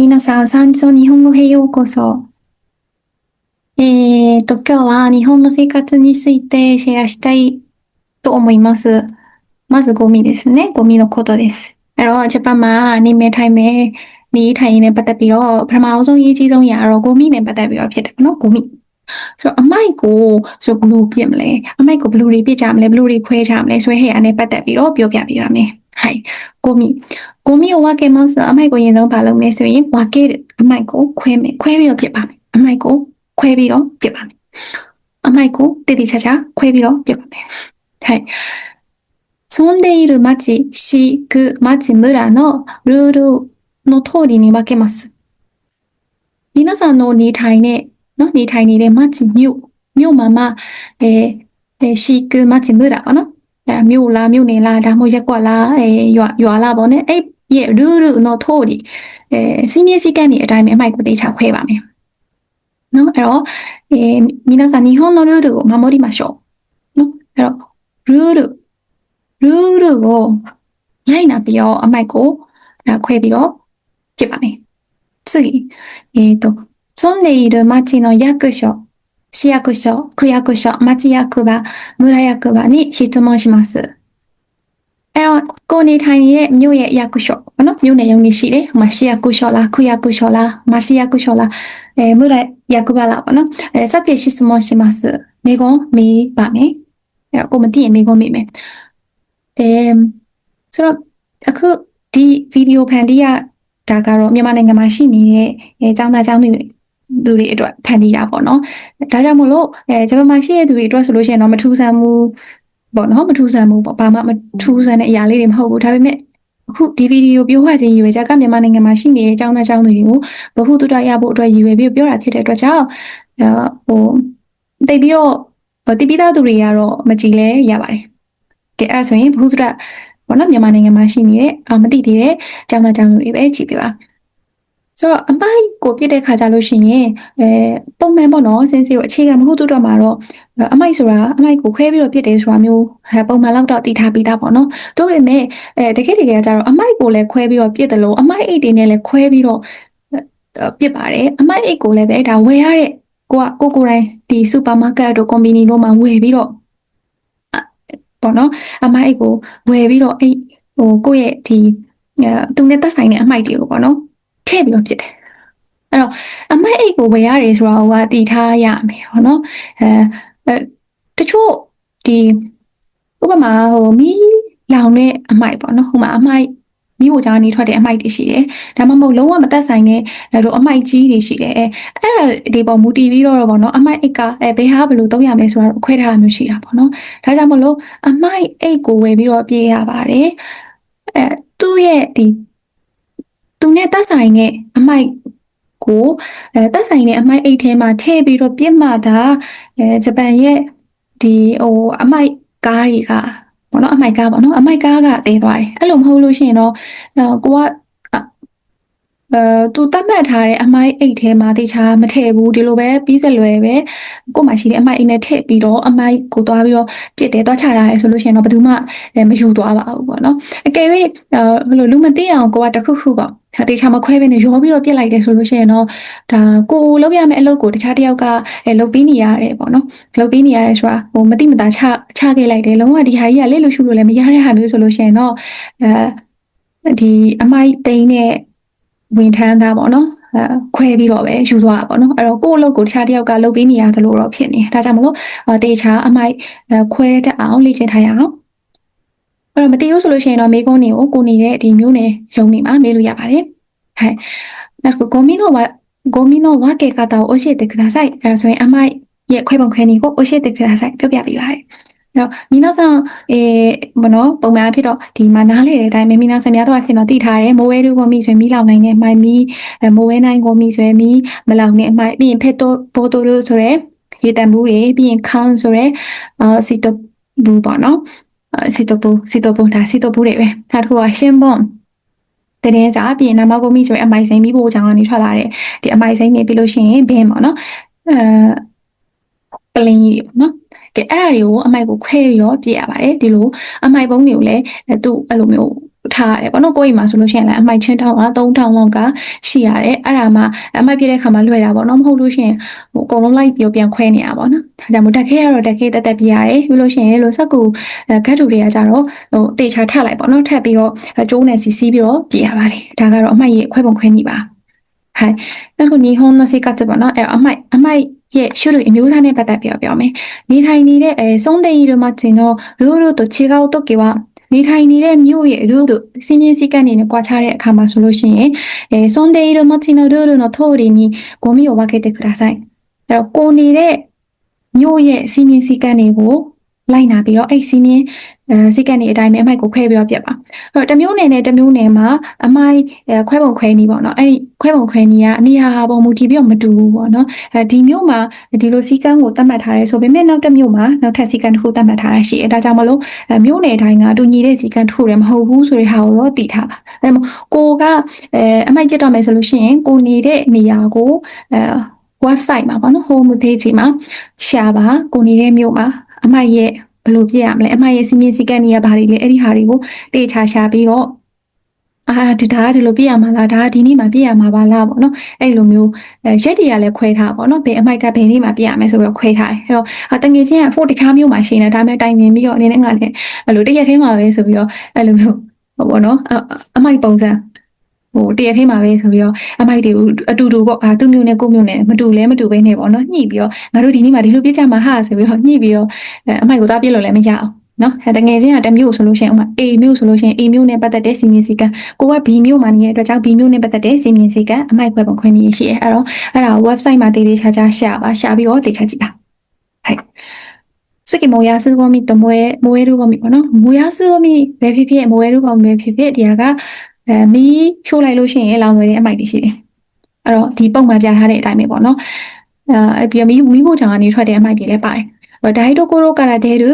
皆さん、山頂日本語へようこそ。えーと、今日は日本の生活についてシェアしたいと思います。まずゴミですね。ゴミのことです。အဲ့တော့ဂျပန်မှာနေမဲ့ထိုင်မဲ့နေထိုင်နေပတ်သက်ပြီးတော့ပထမအောင်ဆုံးရေးကြီးဆုံးရတော့ဂိုမီနဲ့ပတ်သက်ပြီးတော့ဖြစ်တယ်နော်ဂိုမီဆိုတော့အမိုက်ကိုဆိုဘလူးပြစ်မလဲအမိုက်ကိုဘလူးတွေပြစ်ကြမလဲဘလူးတွေခွဲကြမလဲဆိုရဲဟဲ့အနေပတ်သက်ပြီးတော့ပြောပြပြပါမယ်ဟိုင်ဂိုမီ ကိုမီကိုဝါကေမစအမိုက်ကိုရင်ဆုံးပါလုပ်နေဆိုရင်ဝါကေအမိုက်ကိုခွဲမယ်ခွဲပြီးတော့ပြစ်ပါမယ်အမိုက်ကိုခွဲပြီးတော့ပြစ်ပါမယ်အမိုက်ကိုတည်တည်ချာချာခွဲပြီးတော့ပြစ်ပါမယ်はい住んでいる町、市、区、町、村のルールの通りに分けます。皆さんのနေထိုင်တဲ့နော်နေထိုင်နေတဲ့町မြို့မြို့မှာမှအဲအဲ市区町村ပေါ့နော်အဲမြို့လားမြို့နယ်လားဒါမှမဟုတ်ရက်ကွက်လားအဲရွာရွာလားပေါ့ねအဲ့ ရဲ့ rule の通りအဲစီးမြဲစည်းကမ်းတွေအတိုင်းပဲအမိုက်ကိုတေချာခွဲပါမယ်နော်အဲ့တော့အဲ皆さん日本のルールを守りましょうနော်အဲ့တော့ rule rule ကိုရိုက်နာပြီးတော့အမိုက်ကိုဒါခွဲပြီးတော့ပြစ်ပါမယ်次えっと住んでいる町の役所市役所区役所町役場村役場に質問しますအဲ့တော့ ကိုနေထိုင်နေတဲ့မြို့ရဲ့ယာကုရှော့ပေါ့နော်မြို့နယ်ရုံးကြီးရှိတယ်ဟိုမှာရှိယာကုရှော့လားခုယာကုရှော့လားမဆီယာကုရှော့လားအဲမြို့ရယာကုဘလားပေါ့နော်အဲစပ်ပြရှိစမောရှိますမိကုံမိပါမယ်အဲ့တော့ကိုမသိရင်မိကုံမိမယ်အဲဆိုတော့အခုဒီဗီဒီယိုဖန်တီးရဒါကတော့မြန်မာနိုင်ငံမှာရှိနေတဲ့အဲចောင်းသားចောင်းတွေသူတွေအတွက်ဖန်တီးတာပေါ့နော်။ဒါကြောင့်မို့လို့အဲဂျပန်မှာရှိတဲ့သူတွေအတွက်ဆိုလို့ရှိရင်တော့မထူးဆန်းဘူး ပေါ့နော်မထူးဆန်းဘူးပေါ့ဘာမှမထူးဆန်းတဲ့အရာလေးတွေမဟုတ်ဘူးဒါပေမဲ့အခုဒီဗီဒီယိုပြောဟခြင်းရည်ရွယ်ချက်ကမြန်မာနိုင်ငံမှာရှိနေတဲ့ကျောင်းသားကျောင်းသူတွေကိုဘဟုတုတရဖို့အတွက်ရည်ရွယ်ပြီးပြောတာဖြစ်တဲ့အတွက်ကြောင့်အဲဟိုတိတ်ပြီးတော့တိပိသားသူတွေကတော့မကြည်လဲရပါတယ်ကဲအဲ့ဒါဆိုရင်ဘဟုတုတပေါ့နော်မြန်မာနိုင်ငံမှာရှိနေတဲ့အာမသိသေးတဲ့ကျောင်းသားကျောင်းသူတွေပဲကြည့်ပြပါ ဆိုတော့အမိုက်ကိုပြစ်တဲ့ခါကြလို့ရှိရင်အဲပုံမှန်ပေါ့နော်စင်စီတို့အခြေခံမဟုတ်တော့မှာတော့အမိုက်ဆိုတာအမိုက်ကိုခွဲပြီးတော့ပြစ်တယ်ဆိုတာမျိုးအဲပုံမှန်လောက်တော့တည်ထားပြီးသားပေါ့နော်။ဒါပေမဲ့အဲတကယ်တကယ်ကျတော့အမိုက်ကိုလည်းခွဲပြီးတော့ပြစ်တယ်လို့အမိုက်အိတ်တွေနဲ့လည်းခွဲပြီးတော့ပြစ်ပါတယ်။အမိုက်အိတ်ကိုလည်းပဲဒါဝယ်ရတဲ့ကိုကကိုကိုတိုင်းဒီစူပါမားကတ်တို့ကွန်ဘီနီတို့မှာဝယ်ပြီးတော့ပေါ့နော်အမိုက်အိတ်ကိုဝယ်ပြီးတော့အဲ့ဟိုကိုယ့်ရဲ့ဒီအဲသူနဲ့သက်ဆိုင်တဲ့အမိုက်တွေကိုပေါ့နော် ထည့်ပြီးတော့ပြစ်တယ်။အဲ့တော့အမိုက်အိတ်ကိုဝယ်ရတယ်ဆိုတာကတည်ထားရမယ်ပေါ့နော်။အဲတချို့ဒီဥပမာဟိုမီးလောင်တဲ့အမိုက်ပေါ့နော်ဟိုမှာအမိုက်မီးဟိုကြားနေထွက်တဲ့အမိုက်တွေရှိတယ်ဒါမှမဟုတ်လုံးဝမသက်ဆိုင်တဲ့အဲ့လိုအမိုက်ကြီးတွေရှိတယ်အဲအဲ့ဒါဒီပေါ်မူတည်ပြီးတော့ပေါ့နော်အမိုက်အိတ်ကအဲဘယ်ဟာဘယ်လိုသုံးရမလဲဆိုတာခွဲထားတာမျိုးရှိတာပေါ့နော်ဒါကြောင့်မလို့အမိုက်အိတ်ကိုဝယ်ပြီးတော့ပြေးရပါတယ်အဲသူ့ရဲ့ဒီ သူနဲ့သက်ဆိုင်တဲ့အမိုက်ကိုအဲသက်ဆိုင်တဲ့အမိုက်အိတ်ထဲမှာထည့်ပြီးတော့ပြစ်မှသာအဲဂျပန်ရဲ့ဒီဟိုအမိုက်ကားတွေကပေါ့နော်အမိုက်ကားပေါ့နော်အမိုက်ကားကတဲသွားတယ်အဲ့လိုမဟုတ်လို့ရှိရင်တော့အဲကိုက အဲသူတတ်မှတ်ထားတဲ့အမိုက်အိတ်ထဲမှာတေချာမထည့်ဘူးဒီလိုပဲပြီးစလွယ်ပဲကို့မှာရှိတဲ့အမိုက်အိတ်နဲ့ထည့်ပြီးတော့အမိုက်ကိုသွားပြီးတော့ပြစ်တယ်သွားချတာရယ်ဆိုလို့ရှိရင်တော့ဘယ်သူမှလည်းမယူသွားပါဘူးပေါ့နော်အကယ်၍အဲဘယ်လိုလူမသိအောင်ကိုကတခုခုပေါ့တေချာမခွဲဘဲနဲ့ရောပြီးတော့ပြစ်လိုက်တယ်ဆိုလို့ရှိရင်တော့ဒါကိုလုပ်ရမယ့်အလုပ်ကိုတခြားတစ်ယောက်ကအဲလုပ်ပြီးနေရတယ်ပေါ့နော်လုပ်ပြီးနေရတယ်ဆိုတာဟိုမတိမတာချချခဲ့လိုက်တယ်လုံးဝဒီဟာကြီးကလက်လို့ရှုလို့လည်းမရတဲ့ဟာမျိုးဆိုလို့ရှိရင်တော့အဲဒီအမိုက်သိန်းနဲ့ ဝင်ထမ်းတာပေါ့နော်ခွဲပြီးတော့ပဲယူသွားတာပေါ့နော်အဲ့တော့ကိုယ့်အလုပ်ကိုတခြားတယောက်ကလုပ်ပေးနေရတယ်လို့တော့ဖြစ်နေဒါကြောင့်မလို့တေချာအမိုက်ခွဲတတ်အောင်လေ့ကျင့်ထားရအောင်အဲ့တော့မသိဘူးဆိုလို့ရှိရင်တော့မိကုန်းတွေကိုကိုနေတဲ့ဒီမျိုးနယ်ရုံနေမှာမေးလို့ရပါတယ်ဟဲ့နောက်ကိုဂိုမီနိုဝါဂိုမီနိုဝါကေကာတာကိုအရှိတ်တက်ခဒါဆိုင်အဲ့ဒါဆိုရင်အမိုက်ရဲ့ခွဲပုံခွဲနည်းကိုအရှိတ်တက်ခဒါဆိုင်ပြောပြပေးပါတယ် တော့မိနာဆန်အေဘနော်ပုံမှန်ဖြစ်တော့ဒီမှာနားလေတဲ့အတိုင်းမိနာဆန်များတော့ဖြစ်တော့တည်ထားတယ်မိုးဝဲတူကိုမိဆိုရင်မီးလောင်နိုင်တဲ့မိုင်မီမိုးဝဲနိုင်ကိုမိဆိုရင်မီးမလောင်တဲ့အမိုင်ပြီးရင်ဖက်တိုပိုတိုလို့ဆိုရဲရေတံဘူးတွေပြီးရင်ခန်းဆိုရဲအာစီတိုဘူးပေါ့နော်စီတိုဘူးစီတိုဘူးဒါစီတိုဘူးတွေပဲနောက်တစ်ခုကရှင်းပွန်တရင်စာပြီးရင်နာမကိုမိဆိုရင်အမိုင်စိမ်းပြီးဖို့ကြောင့်ကနေထွက်လာတဲ့ဒီအမိုင်စိမ်းနေပြီးလို့ရှိရင်ဘင်းပေါ့နော်အဲပလင်းကြီးပေါ့နော် ကဲအဲ့ဒါတွေကိုအမိုက်ကိုခွဲပြီးတော့ပြည့်ရပါတယ်ဒီလိုအမိုက်ပုံးတွေကိုလည်းသူ့အဲ့လိုမျိုးထားရတယ်ပေါ့နော်ကိုယ့်အိမ်မှာဆိုလို့ရှိရင်လည်းအမိုက်ချင်းတောင်းက3000လောက်ကရှိရတယ်အဲ့ဒါမှအမိုက်ပြည့်တဲ့ခါမှာလွှဲတာပေါ့နော်မဟုတ်လို့ရှိရင်ဟိုအကုန်လုံးလိုက်ပြောပြန်ခွဲနေရပါပေါ့နော်ဒါကြောင့်တက်ခဲရတော့တက်ခဲတက်တက်ပြရတယ်ပြီးလို့ရှိရင်လို့စက်ကူဂတ်တူတွေကကြတော့ဟိုတေချာထပ်လိုက်ပေါ့နော်ထပ်ပြီးတော့ကျိုးနဲ့စီစီးပြီးတော့ပြရပါတယ်ဒါကတော့အမိုက်ရဲ့ခွဲပုံခွဲနေပါဟဲ့နောက်ခုညီဟွန်နစီကတ်ပေါ့နော်အဲ့အမိုက်အမိုက် ရဲ့種類အမျိုးအစားနဲ့ပတ်သက်ပြီးတော့ပြောမယ်။နေထိုင်နေတဲ့အဲစုံတဲ့ဤတို့မှကျင်တော့လူတို့တို့ခြေကောက်တော့ကေဝနေထိုင်နေတဲ့မြို့ရဲ့လူတို့စီမင်းစည်းကမ်းတွေနဲ့ကြွားချတဲ့အခါမှာဆိုလို့ရှိရင်အဲစုံတဲ့ဤတို့မှကျင်တော့လူတို့の通りにゴミを分けてください။အဲ့တော့ကိုနေတဲ့မြို့ရဲ့စီမင်းစည်းကမ်းတွေကို လိုက်နာပြီးတော့အဲ့စီမင်းအဲစည်းကမ်းတွေအတိုင်းပဲအမိုက်ကိုခွဲပြီးတော့ပြတ်ပါ။အဲ့တော့တစ်မျိုးနယ်နဲ့တစ်မျိုးနယ်မှာအမိုက်အဲခွဲပုံခွဲနည်းပေါ့နော်။အဲ့ဒီခွဲပုံခွဲနည်းကအနိယာပုံမူတည်ပြီးတော့မတူဘူးပေါ့နော်။အဲဒီမျိုးမှာဒီလိုစည်းကမ်းကိုသတ်မှတ်ထားရဲဆိုပေမဲ့နောက်တစ်မျိုးမှာနောက်ထပ်စည်းကမ်းတစ်ခုသတ်မှတ်ထားရရှိတယ်။ဒါကြောင့်မလို့အဲမျိုးနယ်တိုင်းကတူညီတဲ့စည်းကမ်းတစ်ခုလည်းမဟုတ်ဘူးဆိုတဲ့ဟာကိုတော့သိထားပါ။အဲဒါမို့ကိုကအဲအမိုက်ပြတ်တော့မယ်ဆိုလို့ရှိရင်ကိုနေတဲ့နေရာကိုအဲ website မှာပေါ့နော် home page မှာရှာပါကိုနေတဲ့မြို့မှာ အမိုက်ရဲ့ဘယ်လိုပြည့်ရမလဲအမိုက်ရဲ့စီမင်းစည်းကမ်းတွေကဘာတွေလဲအဲ့ဒီဟာတွေကိုတေချာရှာပြီးတော့အာဒီဒါကဒီလိုပြည့်ရမှာလားဒါကဒီနေ့မှပြည့်ရမှာပါလားပေါ့နော်အဲ့လိုမျိုးအဲရက်တွေကလည်းခွဲထားပေါ့နော်ဘယ်အမိုက်ကဘယ်နေ့မှပြည့်ရမယ်ဆိုပြီးတော့ခွဲထားတယ်အဲ့တော့အာတငယ်ချင်းကဖို့တခြားမျိုးမှာရှင်းနေဒါပေမဲ့တိုင်ပင်ပြီးတော့အနေနဲ့ငါလည်းအဲ့လိုတရက်ထဲမှာပဲဆိုပြီးတော့အဲ့လိုမျိုးဟောပေါ့နော်အအမိုက်ပုံစံ ဟိုတရက်ထဲမှာပဲဆိုပြီးတော့အမိုက်တွေကိုအတူတူပေါ့အာသူ့မျိုးနဲ့ကိုယ့်မျိုးနဲ့မတူလဲမတူပဲနေပေါ့နော်ညှိပြီးတော့ငါတို့ဒီနေ့မှဒီလိုပြစ်ကြမှာဟာဆိုပြီးတော့ညှိပြီးတော့အဲအမိုက်ကိုသားပြစ်လို့လည်းမရအောင်နော်အဲတငယ်ချင်းကတစ်မျိုးဆိုလို့ရှိရင်ဥမာ A မျိုးဆိုလို့ရှိရင် A မျိုးနဲ့ပတ်သက်တဲ့စီမင်းစည်းကမ်းကိုက B မျိုးမှာနေတဲ့အတွက်ကြောင့် B မျိုးနဲ့ပတ်သက်တဲ့စီမင်းစည်းကမ်းအမိုက်ခွဲပုံခွဲနည်းရှိရဲအဲ့တော့အဲ့ဒါ website မှာတည်တည်ချာချာရှာပါရှာပြီးတော့တည်ချာကြည့်ပါはいစကိမိုယာစုကောမီတမွဲမွဲရုကောမီပေါ့နော်မွေယာစုကောမီပဲဖြစ်ဖြစ်မွဲရုကောမီပဲဖြစ်ဖြစ်ဒီဟာက အဲမီးချိုးလိုက်လို့ရှိရင်လောင်ွယ်တဲ့အမိုက်တွေရှိတယ်အဲ့တော့ဒီပုံမှန်ပြထားတဲ့အတိုင်းပဲပေါ့နော်အဲပြီးမီးမီးဖို့ချောင်ကနေထွက်တဲ့အမိုက်တွေလည်းပါတယ်ဒါဟိတိုကိုရိုကာရာတဲရူ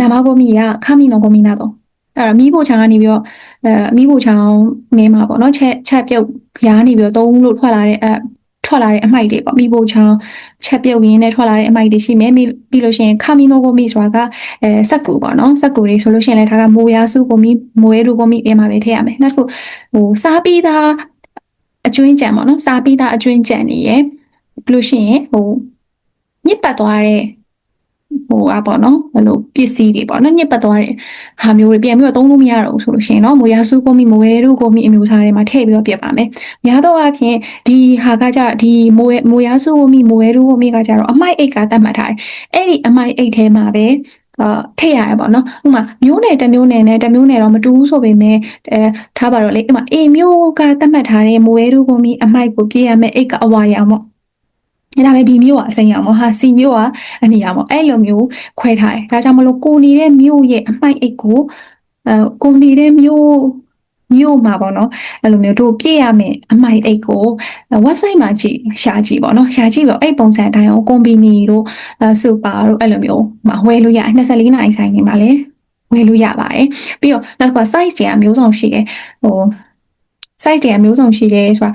နာမကိုမီကခမီနောကိုမီနာတော့အဲ့တော့မီးဖို့ချောင်ကနေပြီးတော့အဲမီးဖို့ချောင်နေမှာပေါ့နော်ချက်ချက်ပြုတ်ရားနေပြီးတော့သုံးလို့ထွက်လာတဲ့အဲ ထွက်လာတဲ့အမိုက်တွေပေါ့မိဖို့ချောင်းချက်ပြုတ်ရင်းနဲ့ထွက်လာတဲ့အမိုက်တွေရှိမယ်ပြီးလို့ရှိရင်ခါမီနိုကိုမီဆိုတာကအဲစက်ကူပေါ့နော်စက်ကူတွေဆိုလို့ရှိရင်လည်းဒါကမိုးယာစုကိုမီမိုးရဲလူကိုမီအဲမှာပဲထည့်ရမယ်နောက်တစ်ခုဟိုစားပြီးသားအကျွင်းကြံပေါ့နော်စားပြီးသားအကျွင်းကြံနေရယ်ပြီးလို့ရှိရင်ဟိုညစ်ပတ်သွားတဲ့ ဟိုအပေါ့နော်ဘယ်လိုပစ္စည်းတွေပေါ့နော်ညစ်ပတ်သွားတဲ့ဟာမျိုးတွေပြန်ပြီးတော့သုံးလို့မရတော့ဘူးဆိုလို့ရှိရင်เนาะမိုးရဆူကိုမီမိုးရဲတို့ကိုမီအမျိုးအစားတွေမှာထည့်ပြီးတော့ပြတ်ပါမယ်။များသောအားဖြင့်ဒီဟာကကြဒီမိုးရဲမိုးရဆူကိုမီမိုးရဲတို့ကိုမီကကြတော့အမိုက်အိတ်ကတတ်မှတ်ထားတယ်။အဲ့ဒီအမိုက်အိတ်ထဲမှာပဲအာထည့်ရတယ်ပေါ့နော်ဥပမာမျိုးနယ်တစ်မျိုးနယ်နဲ့တစ်မျိုးနယ်တော့မတူဘူးဆိုပေမဲ့အဲထားပါတော့လေဥပမာ A မျိုးကတတ်မှတ်ထားတဲ့မိုးရဲတို့ကိုမီအမိုက်ကိုပြည့်ရမယ်အိတ်ကအဝါရောင်ပေါ့အဲ့ ဒါပဲ B မျိုးကအစိမ်းရောင်ပေါ့ဟာ C မျိုးကအနီရောင်ပေါ့အဲ့လိုမျိုးခွဲထားတယ်ဒါကြောင့်မလို့ကိုနေတဲ့မျိုးရဲ့အမိုက်အိတ်ကိုအဲကိုနေတဲ့မျိုးမျိုးမှာပေါ့နော်အဲ့လိုမျိုးတို့ပြည့်ရမယ်အမိုက်အိတ်ကို website မှာကြည့်ရှာကြည့်ပေါ့နော်ရှာကြည့်ပေါ့အဲ့ပုံစံအတိုင်းအောင်ကွန်ဘီနီတို့စူပါတို့အဲ့လိုမျိုးမှာဝယ်လို့ရ24နာရီဆိုင်နေမှာလေဝယ်လို့ရပါတယ်ပြီးတော့နောက်တစ်ခါ size တွေအမျိုးစုံရှိတယ်ဟို size တွေအမျိုးစုံရှိတယ်ဆိုတာ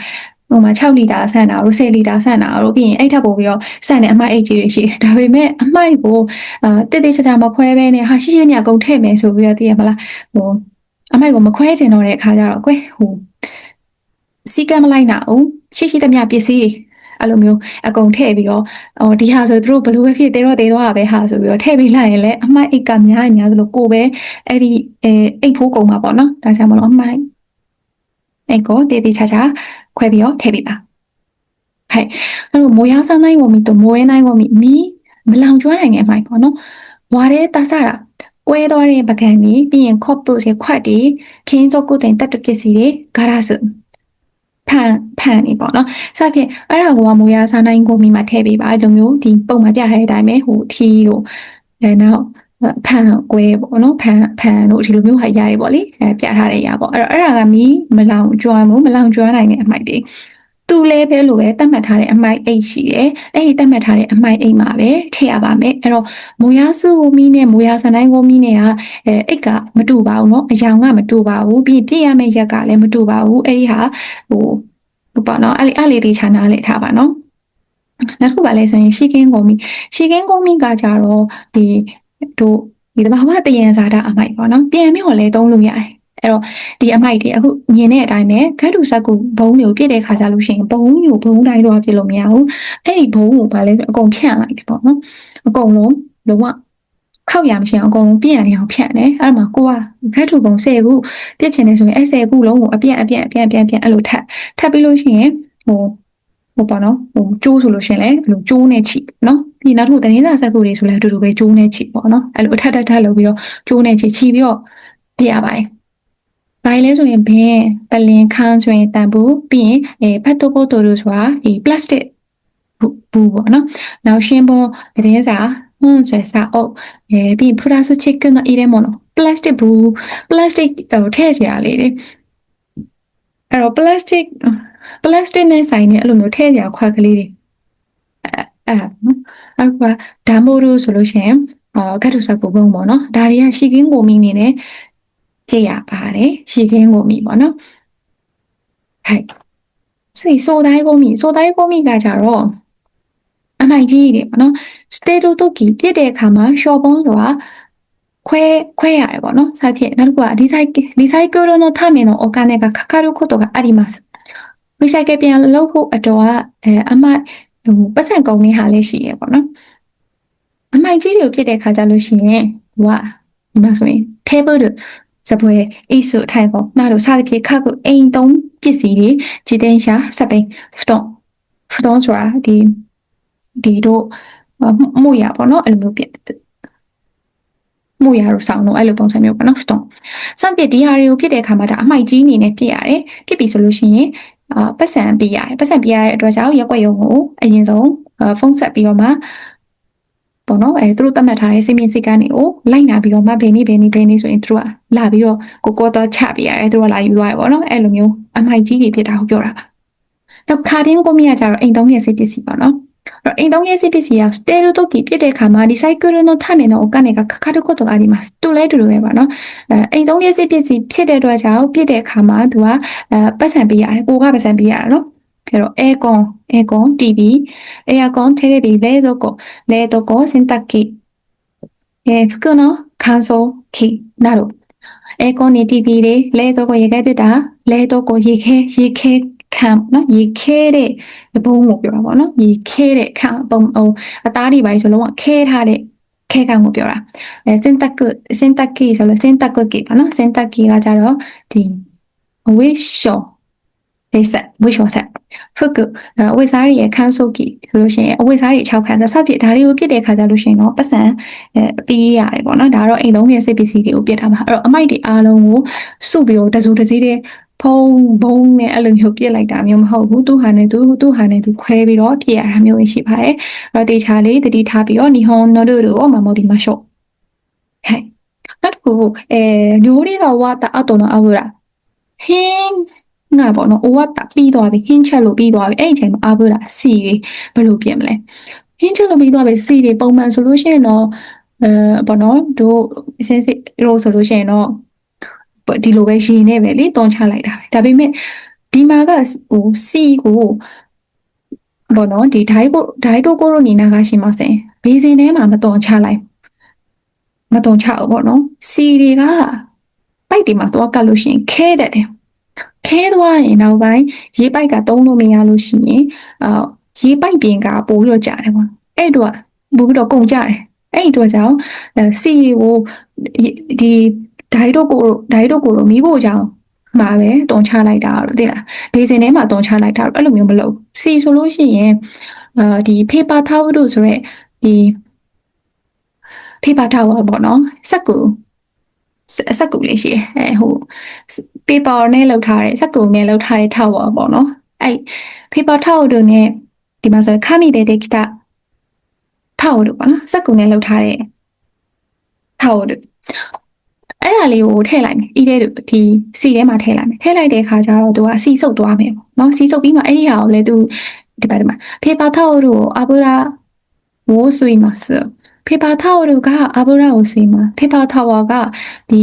ဟိုမှာ6လီတာဆန်တာတို့10လီတာဆန်တာတို့ပြီးရင်အဲ့ထပ်ပို့ပြီးတော့ဆန်တဲ့အမိုက်အိတ်ကြီးတွေရှိတယ်ဒါပေမဲ့အမိုက်ကိုအာတိတိကျကျမခွဲဘဲနဲ့ဟာရှိရှိမြကုန်ထည့်မယ်ဆိုပြီးတော့သိရမလားဟိုအမိုက်ကိုမခွဲကျင်တော့တဲ့အခါကျတော့ကွယ်ဟိုစီကံမလိုက်နာအောင်ရှိရှိသမျှပစ္စည်းတွေအဲ့လိုမျိုးအကုန်ထည့်ပြီးတော့ဟိုဒီဟာဆိုသူတို့ဘယ်လိုပဲဖြစ်သေးတော့သေးသွားတာပဲဟာဆိုပြီးတော့ထည့်ပေးလိုက်ရင်လည်းအမိုက်အိတ်ကများရင်များသလိုကိုပဲအဲ့ဒီအဲအိတ်ဖိုးကုန်မှာပေါ့နော်ဒါကြောင့်မလို့အမိုက် အိတ်ကိုတည်တည်ချာချာခွဲပြီးတော့ထည့်ပေးပါはいအဲ့လိုမိုးရဆန်းနိုင်ကိုမီတော့မိုးရဲနိုင်ကိုမီမီမလောင်ကျွမ်းနိုင်တဲ့အမိုက်ပေါ့နော်ဝါရဲတာစားတာကွဲသွားတဲ့ပကံကြီးပြီးရင်ခော့ပုတ်ရဲ့ခွက်တွေခင်းစောကုတ်တဲ့တတ်တပစ္စည်းတွေဂါရစဖန်ဖန်နေပေါ့နော်စသဖြင့်အဲ့ဒါကမိုးရဆန်းနိုင်ကိုမီမှာထည့်ပေးပါဒီလိုမျိုးဒီပုံမှန်ပြထားတဲ့အတိုင်းပဲဟိုထီတို့အဲနောက် ဖန်ကွဲပေါ့နော်ဖန်ဖန်တို့ဒီလိုမျိုးဟာရရပေါ့လေအဲပြထားတဲ့အရာပေါ့အဲ့တော့အဲ့ဒါကမီမလောင်ကျွမ်းဘူးမလောင်ကျွမ်းနိုင်တဲ့အမိုက်တွေသူလဲပဲလို့ပဲတတ်မှတ်ထားတဲ့အမိုက်အိတ်ရှိတယ်အဲ့ဒီတတ်မှတ်ထားတဲ့အမိုက်အိတ်မှာပဲထည့်ရပါမယ်အဲ့တော့မိုးရစုကိုမီးနဲ့မိုးရဆန်တိုင်းကိုမီးနဲ့ကအဲအိတ်ကမတူပါဘူးเนาะအယောင်ကမတူပါဘူးပြီးပြည့်ရမယ့်ရက်ကလည်းမတူပါဘူးအဲ့ဒီဟာဟိုဟိုပေါ့နော်အဲ့လေအဲ့လေဒီချာနာလေထားပါနော်နောက်တစ်ခုပါလဲဆိုရင်ရှီကင်းကိုမီရှီကင်းကိုမီကကြတော့ဒီ တို့ဒီတဘာဝတယံဇာတာအမိုက်ပေါ့နော်ပြန်ပြီးတော့လည်းသုံးလို့ရတယ်အဲ့တော့ဒီအမိုက်တွေအခုမြင်တဲ့အတိုင်းပဲဂတ်တူဆက်ကူဘုံမျိုးပြည့်တဲ့ခါကြလို့ရှိရင်ဘုံမျိုးဘုံတိုင်းတော့ပြည့်လို့မရဘူးအဲ့ဒီဘုံကိုဗာလဲအကုန်ဖြန့်လိုက်တယ်ပေါ့နော်အကုန်လုံးလုံးဝခောက်ရမရှိအောင်အကုန်လုံးပြန့်နေအောင်ဖြန့်တယ်အဲ့ဒါမှကိုကဂတ်တူဘုံ10ခုပြည့်ချင်တယ်ဆိုရင်အဲ့10ခုလုံးကိုအပြန့်အပြန့်အပြန့်အပြန့်အပြန့်အဲ့လိုထပ်ထပ်ပြီးလို့ရှိရင်ဟိုဟိုပေါ့နော်ဟိုကျိုးဆိုလို့ရှိရင်လည်းအဲ့လိုကျိုးနဲ့ချီနော် ပြီးနောက်တစ်ခုသတင်းစာစက်ကူတွေဆိုလဲအတူတူပဲကျိုးနဲ့ချီပေါ့နော်အဲ့လိုအထက်ထက်ထက်လုပ်ပြီးတော့ကျိုးနဲ့ချီချီပြီးတော့ပြရပါတယ်ဘာလဲဆိုရင်ဘင်းပလင်ခန်းဆိုရင်တန်ဘူးပြီးရင်အဲဖတ်တိုပိုတိုလို့ဆိုတာဒီ plastic ဘူးပေါ့နော်နောက်ရှင်းပေါ်သတင်းစာဟွန်းဆိုစာအုပ်အဲပြီးဖူရာဆူချစ်ကနော်အေးတယ်မို့နော် plastic ဘူး plastic ထည့်စရာလေးတွေအဲ့တော့ plastic plastic နဲ့ဆိုင်တဲ့အဲ့လိုမျိုးထည့်စရာခွက်ကလေးတွေအဲ့အဲ့ နော်အဲ့ကဓာမိုးလို့ဆိုလို့ရှိရင်အာဂတ်ထုဆက်ကိုပုံပေါ့နော်ဒါတွေကရှီကင်းကိုမီနေနဲ့ကြည့်ရပါတယ်ရှီကင်းကိုမီပေါ့နော်ဟဲ့စိဆိုတိုင်းကိုမီဆိုတိုင်းကိုမီကကြတော့အမိုက်ကြီးတွေပေါ့နော်စတေတိုတိုကီပြစ်တဲ့အခါမှာရှော့ပုံးဆိုတာခွဲခွဲရတယ်ပေါ့နော်ဆက်ဖြစ်နောက်တစ်ခုကリサイクリサイクルのためのお金がかかることがあります recycle ပြန်လုပ်ဖို့အတွက်အဲအမိုက် ဟိုပတ်စံကုန်နေဟာလေးရှိရပေါ့နော်အမိုက်ကြီးတွေကိုဖြစ်တဲ့ခါကြလို့ရှိရင်ဟိုကဒီမှာဆိုရင် table တို့စပွဲအိတ်ဆိုထိုင်ပေါ်နားတို့စသဖြင့်ခါကိုအိမ်သုံးပစ္စည်းတွေကြည်သိန်းရှာစပိန်ဖတုံဖတုံဆိုတာဒီဒီတို့မှုရပေါ့နော်အဲ့လိုမျိုးပြမှုရတို့ဆောင်တော့အဲ့လိုပုံစံမျိုးပေါ့နော်ဖတုံစံပြဒီဟာတွေကိုဖြစ်တဲ့အခါမှာဒါအမိုက်ကြီးအနေနဲ့ပြရတယ်ဖြစ်ပြီဆိုလို့ရှိရင် အာပတ်စံပေးရတယ်ပတ်စံပေးရတဲ့အတွက်ကြောင့်ရက်ွက်ရုံကိုအရင်ဆုံးဖုန်းဆက်ပြီးတော့မှပေါ့နော်အဲသူတို့သတ်မှတ်ထားတဲ့စိတ်မြင့်စိတ်ကန်းတွေကိုလိုက်နာပြီးတော့မှဘယ်နည်းဘယ်နည်းဘယ်နည်းဆိုရင်သူတို့ကလာပြီးတော့ကိုကိုတော့ချပေးရတယ်သူတို့ကလာယူရတယ်ပေါ့နော်အဲ့လိုမျိုးအမိုက်ကြီးတွေဖြစ်တာကိုပြောတာပါနောက်ခါတင်းကိုမြရကြတော့အိမ်သုံးရဲ့စိတ်ပစ္စည်းပေါ့နော် အဲ့အိမ်သုံးရဲ့စိတ်ပစ္စည်းကစတေရိုတိုကီပြစ်တဲ့ခါမှာဒီစိုက်ကルのためのお金がかかることがありますတူလဲတူလဲပဲပေါ့နော်အဲအိမ်သုံးရဲ့စိတ်ပစ္စည်းဖြစ်တဲ့အတွက်ကြောင့်ပြစ်တဲ့ခါမှာသူကအဲပတ်စံပေးရတယ်ကိုကပတ်စံပေးရတယ်နော်အဲ့တော့ aircon aircon TV aircon テレビ冷蔵庫冷凍庫洗濯機えー服の乾燥機など aircon နဲ့ TV တွေ冷蔵庫ရေခဲတက်တာ冷凍庫ရေခဲရေခဲ ခံနော်ရေခဲတဲ့ဘုံကိုပြောတာပေါ့နော်ရေခဲတဲ့ခံပုံဟိုအသားတွေပါဆိုလုံးဝခဲထားတဲ့ခဲခံကိုပြောတာအဲစင်တက်ကစင်တက်ကီဆိုလို့စင်တက်ကကီပေါ့နော်စင်တက်ကီကကြတော့ဒီအဝိရှောလေးဆက်ဝိရှောဆက်ဖုတ်ကအဝိစားရဲ့ခန်းဆုပ်ကီဆိုလို့ရှိရင်အဝိစားရဲ့6ခန်းသက်ဆက်ပြဒါတွေကိုပြစ်တဲ့ခါကြလို့ရှိရင်တော့ပတ်စံအဲပြီးရတယ်ပေါ့နော်ဒါတော့အိမ်လုံးရဲ့စိတ်ပစ္စည်းတွေကိုပြစ်ထားမှာအဲ့တော့အမိုက်တွေအားလုံးကိုစုပြီးတော့တစုတစည်းတဲ့ ဖုံးဘုံနဲ့အဲ့လိုမျိုးပြစ်လိုက်တာမျိုးမဟုတ်ဘူးသူဟာနဲ့သူသူဟာနဲ့သူခွဲပြီးတော့ပြစ်ရတာမျိုးရှိပါတယ်အဲ့တော့တေချာလေးတတိထားပြီးတော့ညီဟွန်နိုဒိုတို့မမောဒီမရှော့ဟဲ့နောက်တစ်ခုအဲမျိုးတွေကဝါတာအတုံတော့အဝရာဟင်းငါပေါ့နော်အိုဝတ်တာပြီးသွားပြီဟင်းချက်လို့ပြီးသွားပြီအဲ့ဒီအချိန်မှာအဘရာစီဘယ်လိုပြင်မလဲဟင်းချက်လို့ပြီးသွားပြီစီတွေပုံမှန်ဆိုလို့ရှိရင်တော့အဲပေါ့နော်တို့စင်စစ်ရိုးဆိုလို့ရှိရင်တော့ ဒီလိုပဲရှင်နေပဲလေတွန်းချလိုက်တာပဲဒါပေမဲ့ဒီမှာကဟိုစီကိုဘောနော်ဒီဒိုင်းကိုဒိုင်းတို့ကိုရိုနီနာကရှင်မစင်ဘေးစင်ထဲမှာမတွန်းချလိုက်မတွန်းချဘူးပေါ့နော်စီတွေကပိုက်တွေမှာတော့ကတ်လို့ရှိရင်ခဲတတ်တယ်ခဲသွားရင်နောက်ပိုင်းရေပိုက်ကသုံးလို့မရလို့ရှိရင်အာရေပိုက်ပြင်ကပို့ပြီးတော့ကြာတယ်ပေါ့အဲ့တော့ပို့ပြီးတော့ကုန်ကြတယ်အဲ့ဒီအတွက်ကြောင့်စီကိုဒီ ဒိုင်တို့ကိုဒိုင်တို့ကိုမီးဖို့ကြောင့်မှာပဲတုံချလိုက်တာလို့သိလားဘေးစင်ထဲမှာတုံချလိုက်တာအဲ့လိုမျိုးမလုပ်စီဆိုလို့ရှိရင်အာဒီ paper towel တို့ဆိုရက်ဒီ paper towel ပေါ့နော်စက်ကူစက်ကူလေးရှိအဲဟို paper နဲ့လောက်ထားတဲ့စက်ကူနဲ့လောက်ထားတဲ့ towel ပေါ့နော်အဲ့ paper towel တို့ ਨੇ ဒီမှာဆိုခမိတဲ့ data towel တို့ပေါ့နော်စက်ကူနဲ့လောက်ထားတဲ့ towel တို့ အဲ့ဒါလေးကိုထည့်လိုက်မယ်ဤတဲ့ဒီစီထဲမှာထည့်လိုက်မယ်ထည့်လိုက်တဲ့အခါကျတော့သူကစီစုပ်သွားမယ်ပေါ့နော်စီစုပ်ပြီးမှအဲ့ဒီဟာကိုလည်းသူဒီဘက်မှာ paper towel ကိုအဘူရာဝိုးဆွေးမှာဆို paper towel ကအဘူရာကိုဆွေးမှာ paper towel ကဒီ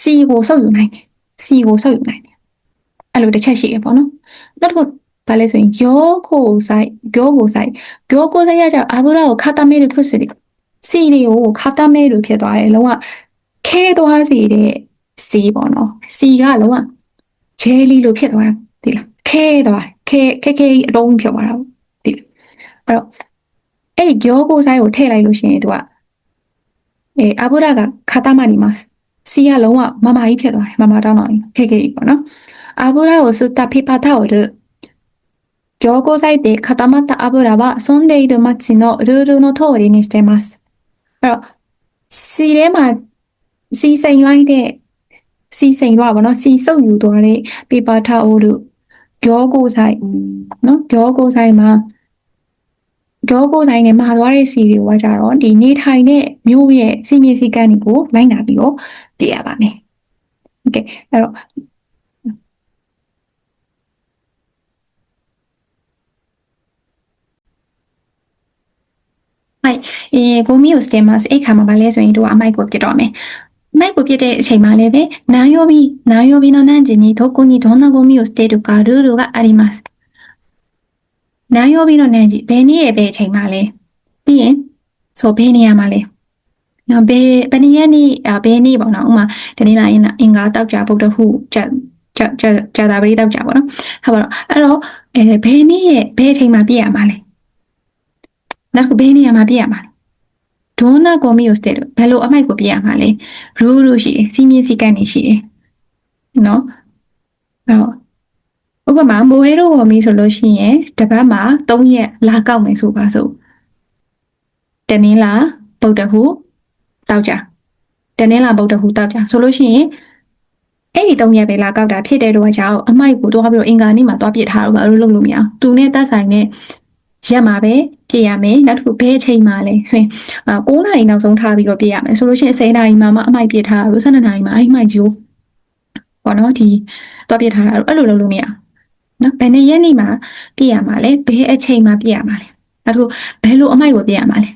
စီကိုစုပ်ယူနိုင်တယ်စီကိုစုပ်ယူနိုင်တယ်အဲ့လိုတစ်ချက်ရှိရပေါ့နော်နောက်တစ်ခုဘာလဲဆိုရင်ဂျောကိုဆိုင်ဂျောကိုဆိုင်ဂျောကိုဆိုင်ရကြအဘူရာကိုခါတာမေးလို့ခွတ်ဆွေးတယ် စီတွေကိုခါတမဲလို့ဖြစ်သွားတယ်လုံးဝခဲသွားစေတဲ့ စီပေါ့နော်စီကလုံးဝဂျယ်လီလိုဖြစ်သွားတာသိလားခဲသွားခဲခဲခဲအတုံးဖြစ်သွားတာသိလားအဲ့တော့အဲ့ဒီကြောကိုဆိုင်ကိုထည့်လိုက်လို့ရှိရင်သူကအဲအဘူရာကခါတမနီမတ်စီကလုံးဝမမကြီးဖြစ်သွားတယ်မမတောင်းတော့ခဲခဲကြီးပေါ့နော်အဘူရာကိုစတာဖိပါတာကို凝固剤で固まった油は住んでいる町のルールの通りにしています。 အဲ့တော့စီထဲမှာစီစိန်လိုက်တဲ့စီစိန်တော့ဗောနော်စီစုပ်ယူသွားတဲ့ paper towel တို့ကြောကိုဆိုင်နော်ကြောကိုဆိုင်မှာကြောကိုဆိုင်နဲ့မှာသွားတဲ့စီတွေကကြတော့ဒီနေထိုင်တဲ့မျိုးရဲ့စီမင်းစည်းကမ်းတွေကိုလိုက်နာပြီးတော့တည်ရပါမယ်။ Okay အဲ့တော့ အဲ့အဲကိုမီကိုစတင်မှာအဲ့ခါမှာဗာလဲဆိုရင်တို့ကအမိုက်ကိုပြစ်တော့မယ်။မိုက်ကိုပြစ်တဲ့အချိန်မှာလည်းပဲနာယောဘီနာယောဘီの何時にどこにどんなゴミを捨てるかルールがあります။နာယောဘီの何時ဘယ်နည်းရဲ့ဘယ်အချိန်မှာလဲ။ပြီးရင်ဆိုဘယ်နေရာမှာလဲ။နော်ဘယ်ဘယ်နည်းရဲ့နေ့အာဘယ်နေ့ပေါ့နော်ဥမာဒီနေ့လာရင်အင်္ဂါတောက်ကြဗုဒ္ဓဟုကျကျကျကျတာပရိတောက်ကြပေါ့နော်။ဟုတ်ပါတော့အဲ့တော့အဲဘယ်နည်းရဲ့ဘယ်အချိန်မှာပြည့်ရမှာလဲ။ နောက်တစ်ခုဘယ်နေရာမှာပြည့်ရမှာလဲ။ဒွန်းနာကောမီကိုစတဲ့ဘယ်လိုအမိုက်ကိုပြည့်ရမှာလဲ။ရူးရူးရှိတယ်စီမင်းစီကန်းနေရှိတယ်။နော်။အဲ့တော့ဥပမာမိုးရဲတို့ဟော်မီဆိုလို့ရှိရင်တစ်ပတ်မှာ3ရက်လာကောက်မယ်ဆိုပါစို့တနင်္လာဗုဒ္ဓဟူတောက်ကြတနင်္လာဗုဒ္ဓဟူတောက်ကြဆိုလို့ရှိရင်အဲ့ဒီ3ရက်ပဲလာကောက်တာဖြစ်တဲ့တော့ကြောင့်အမိုက်ကိုတွားပြီးတော့အင်္ဂါနေ့မှာတွားပြစ်ထားတော့ဘာလို့လုပ်လို့မရအောင်သူနဲ့သက်ဆိုင်တဲ့ရက်မှာပဲ ပြည့်ရမယ်နောက်တစ်ခုဘယ်အချိန်မှာလဲဆိုရင်အာ9နာရီနောက်ဆုံးထားပြီးတော့ပြည့်ရမယ်ဆိုလို့ရှိရင်10နာရီမှာမှအမိုက်ပြစ်ထားလို့12နာရီမှာအဲ့ဒီမိုက်ဂျိုးပေါ့နော်ဒီတွားပြစ်ထားတာအဲ့လိုလုပ်လို့မရအောင်နော်ဘယ်နှစ်ရက်နေ့မှာပြည့်ရမှာလဲဘယ်အချိန်မှာပြည့်ရမှာလဲနောက်တစ်ခုဘယ်လိုအမိုက်ကိုပြည့်ရမှာလဲ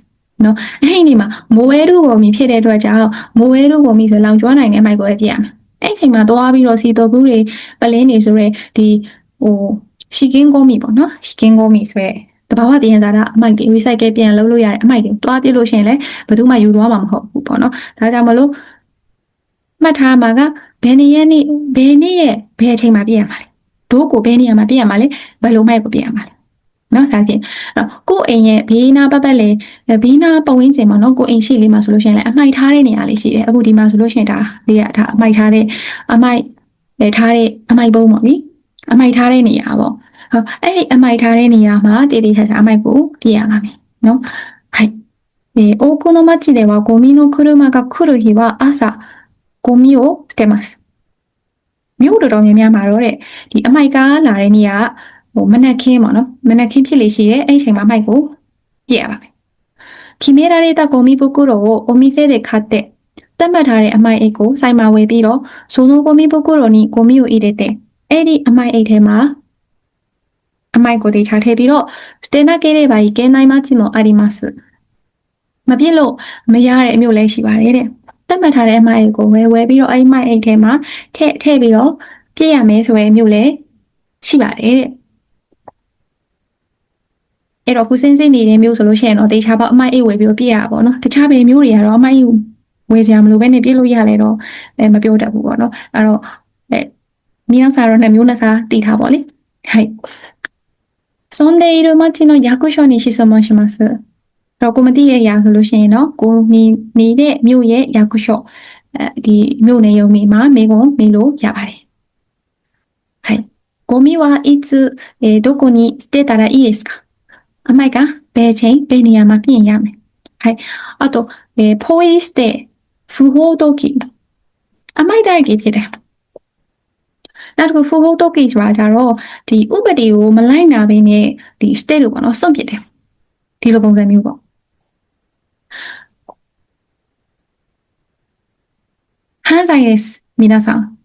နော်အဲ့ဒီနေ့မှာမိုးဝဲတို့ပေါ်မီဖြစ်တဲ့အတွက်ကြောင့်မိုးဝဲတို့ပေါ်မီဆိုလောင်ကျွမ်းနိုင်တဲ့မိုက်ကိုပဲပြည့်ရမှာအဲ့ဒီအချိန်မှာသွားပြီးတော့စီတော်ဘူးတွေပလင်းတွေဆိုရဲဒီဟိုရှီကင်းကောမီပေါ့နော်ရှီကင်းကောမီဆိုရဲတ ဘာဝတည်ရင်သားအမိုက်တွေ recycle ပြန်လုပ်လို့ရတဲ့အမိုက်တွေတွားပြလို့ရှိရင်လည်းဘယ်သူမှယူသွားမှာမဟုတ်ဘူးပေါ့နော်ဒါကြောင့်မလို့မှတ်ထားမှာကဘယ်နေ့ရက်နေ့ဘယ်နေ့ရဲ့ဘယ်အချိန်မှာပြည့်ရမှာလဲဒိုးကိုဘယ်နေရာမှာပြည့်ရမှာလဲဘယ်လိုမိုက်ကိုပြည့်ရမှာလဲနော်ဒါဖြင့်အဲ့တော့ကိုယ့်အိမ်ရဲ့ဘေးနားပတ်ပတ်လေဘေးနားပတ်ဝန်းကျင်မှာနော်ကိုယ့်အိမ်ရှိလေးမှာဆိုလို့ရှိရင်လည်းအမိုက်ထားတဲ့နေရာလေးရှိတယ်အခုဒီမှာဆိုလို့ရှိရင်ဒါလေးကဒါအမိုက်ထားတဲ့အမိုက်လေထားတဲ့အမိုက်ပုံးပေါ့နိအမိုက်ထားတဲ့နေရာပေါ့ ဟုတ်အဲ့ဒီအမိုက်ထားတဲ့နေရာမှာတည်တည်ထားထားအမိုက်ကိုပြည့်ရပါမယ်နော်はいえー、多くの町ではゴミの車が来る日は朝ゴミを捨てますမြို့တော်တော်များများမှာတော့တဲ့ဒီအမိုက်ကားလာတဲ့နေရာကဟိုမနက်ခင်းပေါ့နော်မနက်ခင်းဖြစ်လေရှိရဲ့အဲ့ဒီအချိန်မှာအမိုက်ကိုပြည့်ရပါမယ်決められたゴミ袋をお店で買ってသတ်မှတ်ထားတဲ့အမိုက်အိတ်ကိုစိုက်မှာဝယ်ပြီးတော့そのゴミ袋にゴミを入れてအဲ့ဒီအမိုက်အိတ်ထဲမှာ အမိုက်ကိုတေချာထည့်ပြီးတော့စတင်နက်ကလေးပါကြီးကဲနိုင်မှချင်မအရီမစမပြစ်လို့မရတဲ့အမျိုးလည်းရှိပါတယ်တဲ့တတ်မှတ်ထားတဲ့အမိုက်ကိုဝယ်ဝယ်ပြီးတော့အဲ့မိုက်အိတ်ထဲမှာထည့်ထည့်ပြီးတော့ပြည့်ရမယ်ဆိုတဲ့အမျိုးလည်းရှိပါတယ်တဲ့အဲ့တော့ခုစင်းစင်းနေတဲ့မျိုးဆိုလို့ရှိရင်တော့တေချာပေါ့အမိုက်အိတ်ဝယ်ပြီးတော့ပြည့်ရပါပေါ့နော်တခြားပဲမျိုးတွေကတော့အမိုက်ဝယ်စရာမလိုပဲနဲ့ပြည့်လို့ရလဲတော့အဲမပြောတတ်ဘူးပေါ့နော်အဲ့တော့အဲမိနောက်စာတော့နှစ်မျိုးနှစ်စာတည်ထားပေါ့လေဟုတ် 住んでいる町の役所に質問します。ロコムデ로코모디의 야글루시너 고미니의エ役所쿠쇼리ネヨミマ、メゴン、ミ로ヤバレはい。ゴミはいつ、えー、どこに捨てたらいいですか？甘いか？ベーチェン、ベニヤマピンヤメ。はい。あと、えー、ポイ捨て、不法動機。甘いだらけで。 နောက်တစ်ခု不法投棄ဆိုတာကြတော့ဒီဥပဒေကိုမလိုက်နာဘဲနဲ့ဒီ state လို့ပေါ့နော်စွန့်ပစ်တယ်။ဒီလိုပုံစံမျိုးပေါ့။犯罪です皆さん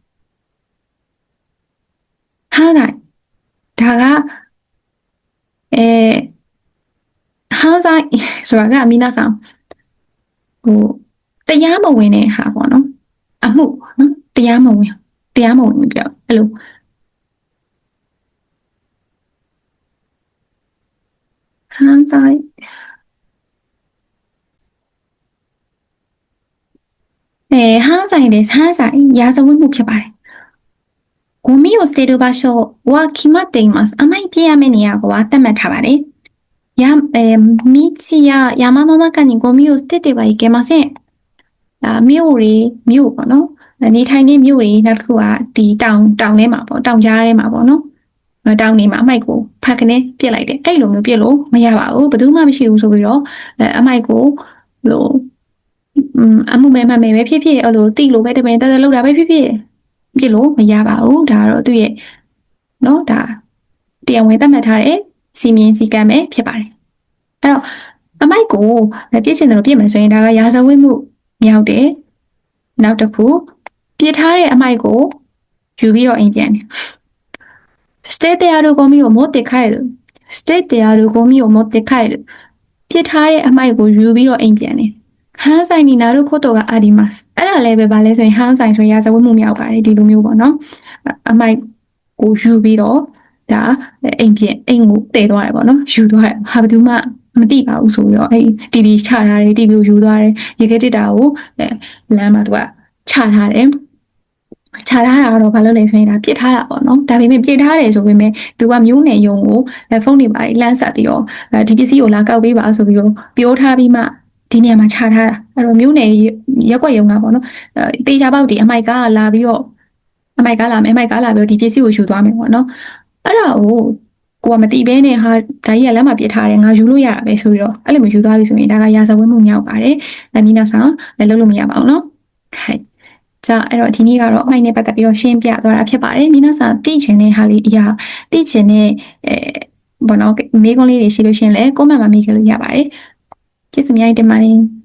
犯罪ဒါကအဲဟန်ဆိုင်ဆိုတာကမိနာဆောင်ဟိုတရားမဝင်တဲ့ဟာပေါ့နော်အမှုနော်တရားမဝင် တရားမဝင်ပြောအဲ့လိုဟန်ဆိုင်အဲ အဲဟန်းဆိုင်ですဟန်းဆိုင်ရာဇဝတ်မှုဖြစ်ပါတယ်ゴミを捨てる場所は決まっていますအမိုက်ပြရမယ့်နေရာကသတ်မှတ်ထားပါတယ်やえー道や山の中にゴミを捨ててはいけませんဒါမြို့တွေမြို့ပေါ့နော် နေထိုင်တဲ့မြို့တွေနောက်တစ်ခုကဒီတောင်တောင်ထဲမှာပေါ့တောင်ကြားထဲမှာပေါ့နော်တောင်းနေမှာအမိုက်ကိုဖတ်ကနေပြစ်လိုက်တယ်အဲ့လိုမျိုးပြစ်လို့မရပါဘူးဘယ်သူမှမရှိဘူးဆိုပြီးတော့အမိုက်ကိုလို့အမှုမဲမမဲပဲဖြစ်ဖြစ်အဲ့လိုတိလို့ပဲတမင်တက်တက်လောက်တာပဲဖြစ်ဖြစ်ပြစ်လို့မရပါဘူးဒါကတော့သူ့ရဲ့နော်ဒါတရားဝင်သတ်မှတ်ထားတဲ့စီမင်းစည်းကမ်းပဲဖြစ်ပါတယ်အဲ့တော့အမိုက်ကိုပြစ်စင်တယ်လို့ပြစ်မယ်ဆိုရင်ဒါကရာဇဝတ်မှုမြောက်တယ်နောက်တစ်ခု ပြစ်ထားတဲ့အမိုက်ကိုယူပြီးတော့အိမ်ပြန်တယ်။ Stay there လို့ကိုမီကိုမိုးတက်ခိုက်လို့ Stay there လို့ကိုမီကိုမိုးတက်ခိုက်လို့ပြစ်ထားတဲ့အမိုက်ကိုယူပြီးတော့အိမ်ပြန်တယ်။ဟန်ဆိုင်နီနာတို့ခို့တော်ကအာဒီမတ်အဲ့ဒါလည်းပဲဗာလဲဆိုရင်ဟန်ဆိုင်ဆိုရာဇဝတ်မှုမြောက်ပါတယ်ဒီလိုမျိုးပေါ့နော်အမိုက်ကိုယူပြီးတော့ဒါအိမ်ပြန်အိမ်ကိုတည်သွားတယ်ပေါ့နော်ယူသွားတယ်ဟာဘယ်သူမှမသိပါဘူးဆိုပြီးတော့အဲ့ TV ချထားတယ် TV ကိုယူသွားတယ်ရေခဲတစ်တာကိုလမ်းမှာသူကချထားတယ် ချထားတာကတော့ဘာလို့လဲဆိုရင်ဒါပြစ်ထားတာပေါ့နော်ဒါပေမဲ့ပြစ်ထားတယ်ဆိုပေမဲ့သူကမျိုးနယ်ယုံကိုဖုန်းတွေပါလှမ်းဆက်ပြီးတော့ဒီပစ္စည်းကိုလာကောက်ပေးပါဆိုပြီးတော့ပြောထားပြီးမှဒီနေရာမှာခြာထားတာအဲ့တော့မြို့နယ်ရက်ွက်ရုံကပေါ့နော်အဲတေချာပေါက်ဒီအမိုက်ကလာပြီးတော့အမိုက်ကလာမယ်အမိုက်ကလာပြီးတော့ဒီပစ္စည်းကိုယူသွားမယ်ပေါ့နော်အဲ့ဒါကိုကိုကမတိဘဲနဲ့ဟာဒါကြီးကလက်မှာပြစ်ထားတယ်ငါယူလို့ရတာပဲဆိုပြီးတော့အဲ့လိုမျိုးယူသွားပြီဆိုရင်ဒါကရာဇဝတ်မှုမြောက်ပါတယ်ဒါမိနာဆောင်လည်းလုပ်လို့မရပါဘူးနော်ခို ကြာအဲ့တော့ဒီနေ့ကတော့ online နဲ့ပတ်သက်ပြီးတော့ရှင်းပြသွားတာဖြစ်ပါတယ်။မိနာစာသိချင်တဲ့ဟာလေးအရာသိချင်တဲ့အဲဘောနော်မေးခွန်းလေးတွေရှိလို့ရှင်လဲ comment မှာမေးခဲ့လို့ရပါတယ်။ကျေးဇူးများတင်ပါတယ်။